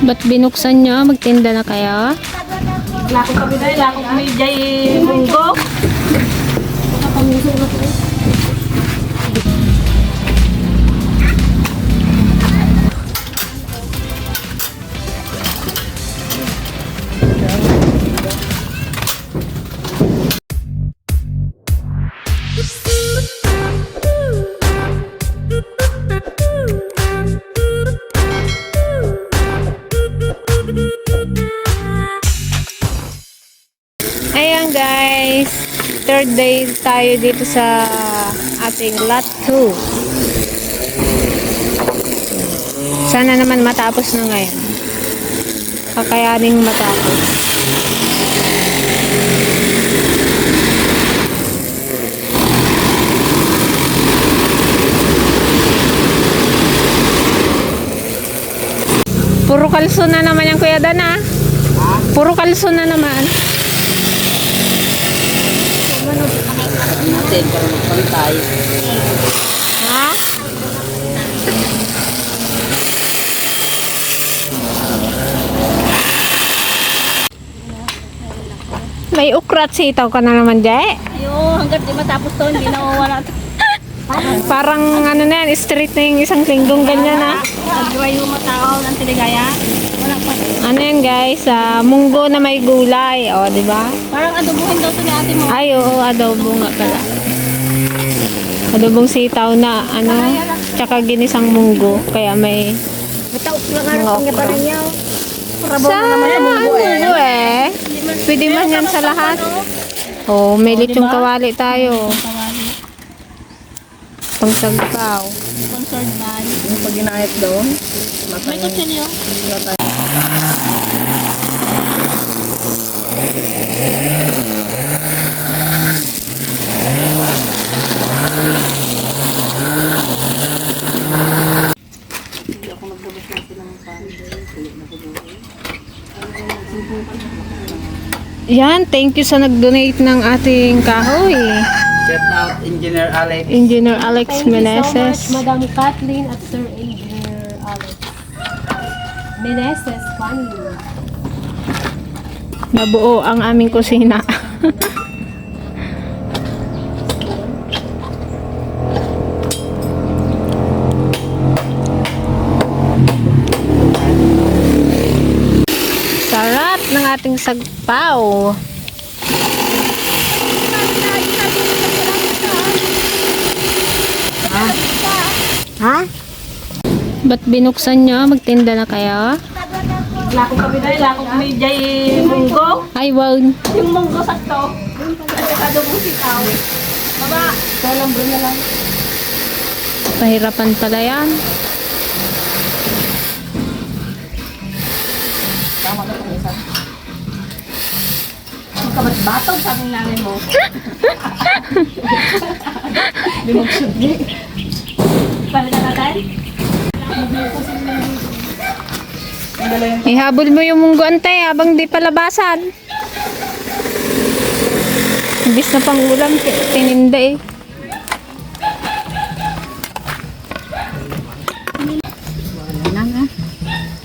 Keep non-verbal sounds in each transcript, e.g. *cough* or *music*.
Ba't binuksan nyo? Magtinda na kayo? Lako kami dahil, lako kami jay munggo. Ayan third day tayo dito sa ating lot 2. Sana naman matapos na ngayon. Kakayaning matapos. Puro kalso na naman yung kuya Dan ah. Puro kalso na naman. Natin, para magpantay. Ha? May ukrat sitaw ka na naman, Jay. Ayo, hanggat di matapos to, hindi nawawala. *laughs* Parang ano na yan, straight na yung isang linggong ganyan na. Nagdiway yung matao ng tiligaya. Wala pa. Ano yan guys, ah, munggo na may gulay. O, di ba? Parang adobuhin daw to ni ate mo. Ay, oo, adobo nga pala. Adobong sitaw na, ano, tsaka ginisang munggo. Kaya may Mataos lang mga okra. Para Sa munggo eh. Pwede man yan sa lahat. Oh, may lechong kawali tayo. Pangsagpaw. Sponsored by. Yung pag ginahit doon, May kutsilyo. Yan, thank you sa nag-donate ng ating kahoy. Shout out Engineer Alex. Engineer Alex Meneses. Madam Kathleen at Sir Engineer Alex. Meneses, funny. Nabuo ang aming kusina. *laughs* ating sagpaw. Ha? Ba't binuksan nyo? Magtinda na kayo? Lako kami dahil, lako kami jay munggo. Ay, wow. Yung munggo sakto. At adobo sitaw. Baba. Walang bro na lang. Pahirapan pala yan. Tama ka itong isa. Magkabat-batog sa aming nanay mo. Binugsod *laughs* niya. Palitan natin? Ihabol mo yung munggo antay habang di palabasan. Ibis na pang ulam, ti- tininda eh.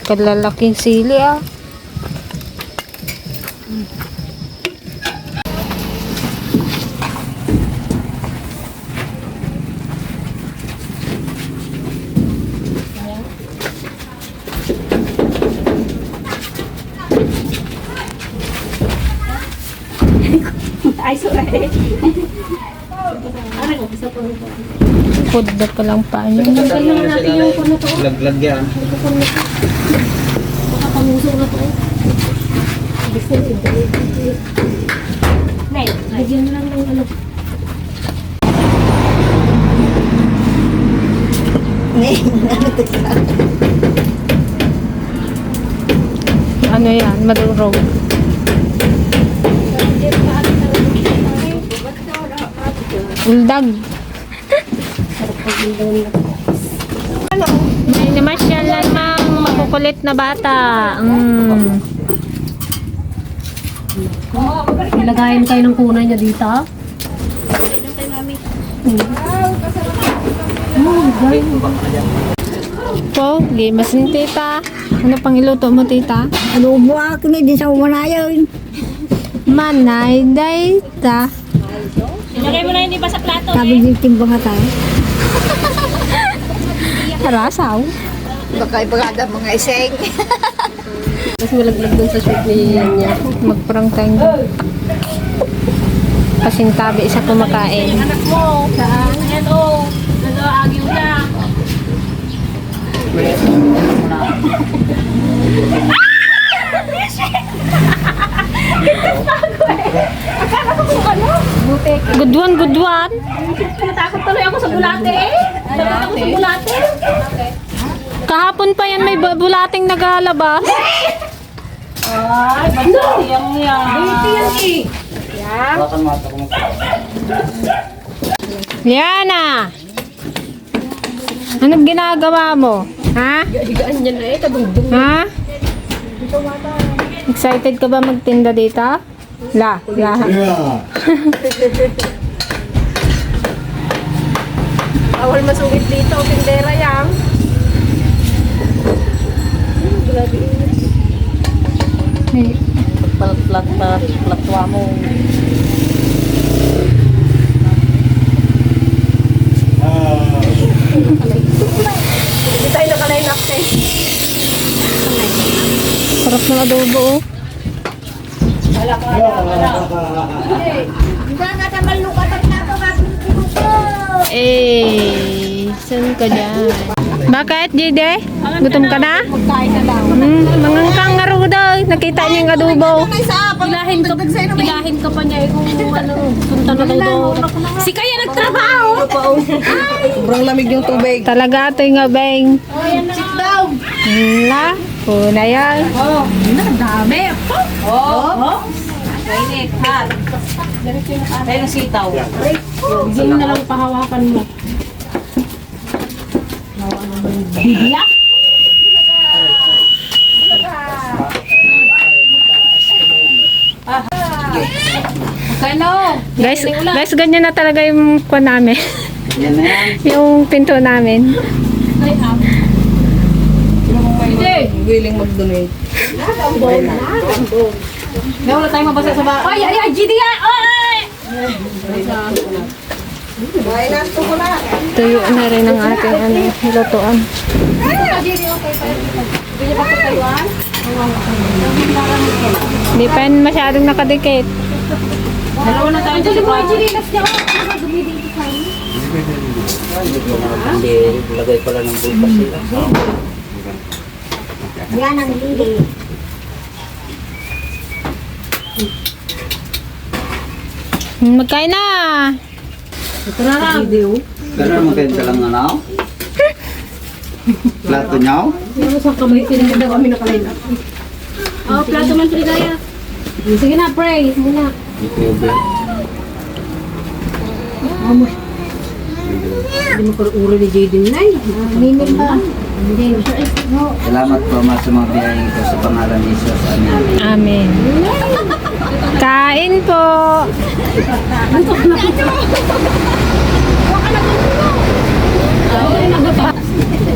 Kalalaking sili ah. Ay, sorry. Ano ko, isa po nito. Food na palang paano. Laglag yan. Baka pamusok na to. Gusto nito. Nay, Lagyan mo lang ng ano. Ano yan? Madurog. Uldag. May namasyal na namang makukulit na bata. Mm. Ilagayin kayo ng kunay niya dito. Po, gimas ni tita. Ano pang iluto mo, tita? Ano buwak ni din sa umanayon. Manay, dayta. Ilagay mo na hindi pa sa plato Sabi din timbang tayo. Harasaw. Baka ipagada mga iseng. Mas malaglag dun sa shoot ni niya. Magparang tango. Pasintabi isa kumakain. Anak mo. Saan? Ayan o. Ano, agyo na. Good one, good one. Natakot tuloy ako sa bulate eh. Natakot ako sa bulate. Kahapon pa yan may bu- bulating nagalabas. Ay, ba't siyang yan? Wala kang mata kung Liana! Anong ginagawa mo? Ha? Higaan niya na eh, kadungdung. Ha? Excited ka ba magtinda dito? La, la. *laughs* Bawal masungit dito, tindera yan. May- Plat, plat, plat, platwa mo. Hindi tayo nakaline up eh. Sarap ng adobo oh. Eh, saan ka dyan? Bakit, Jide? Gutom ka na? Magkain na daw. Hmm, mga kangaroo daw. Nakita niya yung adobo. Ilahin ka, ilahin ka pa niya eh kung ano, punta na daw doon. Si Kaya nagtrabaho! Sobrang lamig yung tubig. Talaga ito yung abeng. Sit down! La, una yan. Oh, dami. Oh, oh. Mainit, hot. Tayo ng sitaw. Hindi na lang pahawakan mo. Bibya? Kano? Guys, guys, ganyan na talaga yung kwa namin. Yan na yan. *laughs* yung pinto namin. Hindi. Willing mag-donate. Hindi, wala tayong mabasa sa ba. Ay, ay, ay, GD ay! Ay! Tuyo na rin ang ating ano, lutuan. Hindi pa yan masyadong nakadikit. Dalawa na tayo dito. Hindi, lagay pala ng bulbas sila. Yan ang lili. Magkain na! Ito na lang. Ganun mo kayo talang *laughs* ano? Plato niyaw? Ano sa kamay? Tinaganda kami nakaline up. Oh, plato man Trinaya. Sige na, pray. Sige na. YouTube. Hindi mo parang uro ni Jaden na eh. Mimim ba? Hindi. Salamat po mga sa mga biyayang ito sa pangalan ni Jesus. Amen. Amen. Kain po!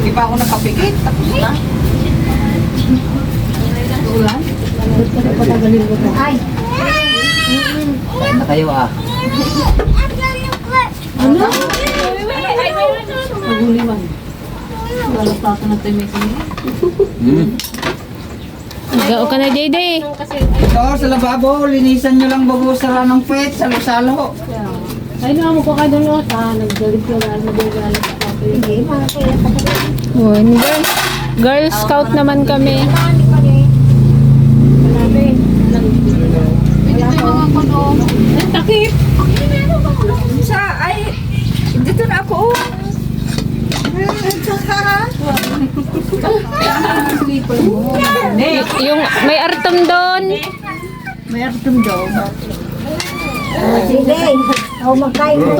Di pa ako nakapikit. Tapos na. Ay, Kain na kayo ah. ano? Maguliwan. Walang plato na tayo may sinili. Hmm. Gao ka na, JD. Ito sa lababo, linisan nyo lang bago sara ng pet, salo-salo. Ay, na mo ko ka doon o. Ah, nagdalit ko na. Nagdalit ko. Hindi, mga kaya pa ka Oh, girl, girl scout naman kami. Ay, takip. Sa, ay, dito na ako. Mo. Yung may artom doon. May artum daw. Sige. Ako magkain mo.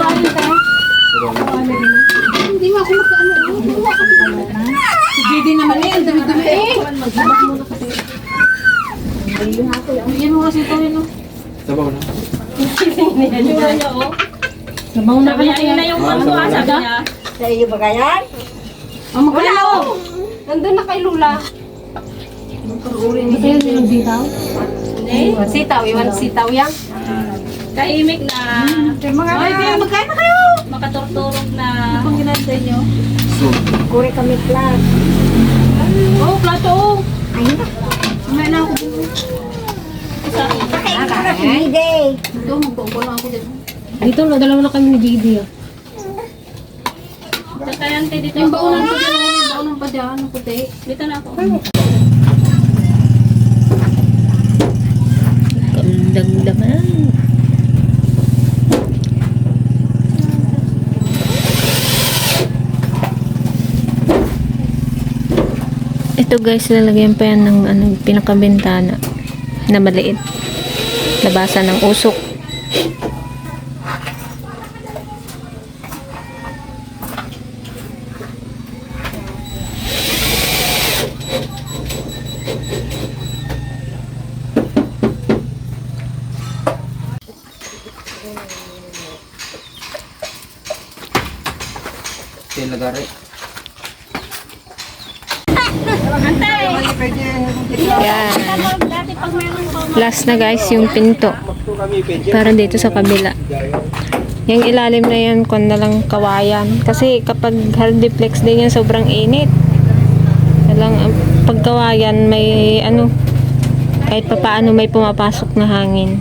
Hindi mo ako makaano. Si JD naman eh. Ang dami-dami eh. Magbabak muna kasi. Yan mo kasi ito yun o. Sabaw na. Yan niya o. Sabaw na ka na yung ano ah, sabi niya. Sa iyo ba kaya? Oh, magkala o. Nandun na kay Lula. Magkaroon Ito yung yung ditaw. Eh, sitaw, iwan sitaw yan. Kaimik na. Mga Ay, kaya magkain na kayo. Makaturturog na. Kung ginanda nyo. Kuri kami plus. Oh, plato. oh. Ay, Kumain na ako. hindi. Ito, magbuo lang ako dito. Dito na, dalawa na kami ni Didi. Kakayante dito. Yung baunan ko dyan. Yung baunan pa dyan. Ang puti. Dito na ako. Dagdagan. Ito guys, lalagyan pa yan ng ano, pinakabintana na maliit. Labasan ng usok. Tilagari. Yan. Last na guys, yung pinto. Para dito sa kabila. Yung ilalim na yan, kung na lang kawayan. Kasi kapag hardiplex din yan, sobrang init. Lang, pagkawayan, may ano, kahit pa paano may pumapasok na hangin.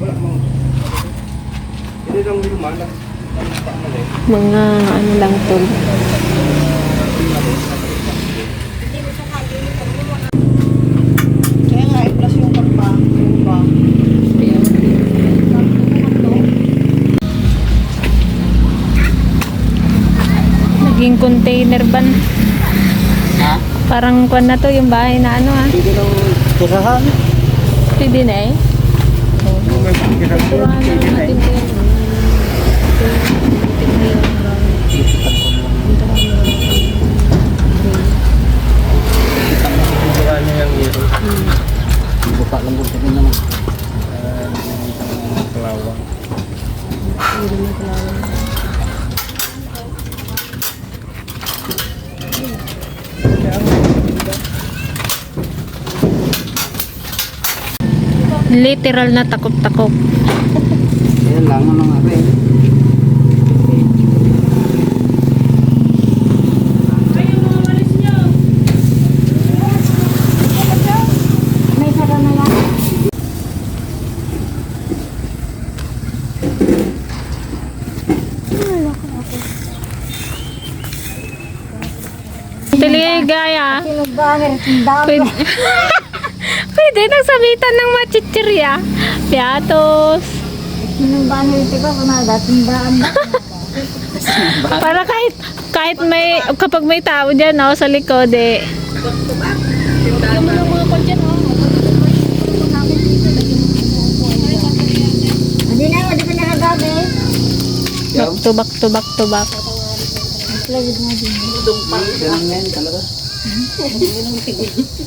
Mga ano lang to. Ba? Naging container ban. Ha? Parang kwan na to yung bahay na ano ah. Hindi daw tirahan. Pwede na eh. Turahan na lang natin to yan. Buka lang buka din naman. Literal na takop-takop. Yan lang, ano nga rin. May Tindang. Pwede. *laughs* Pwede nang sabitan ng machichirya. Piatos. *laughs* Para kahit kahit may kapag may tao diyan no, sa likod eh. Hindi na, hindi ko nakagabi. Back to back to back to back. Lagid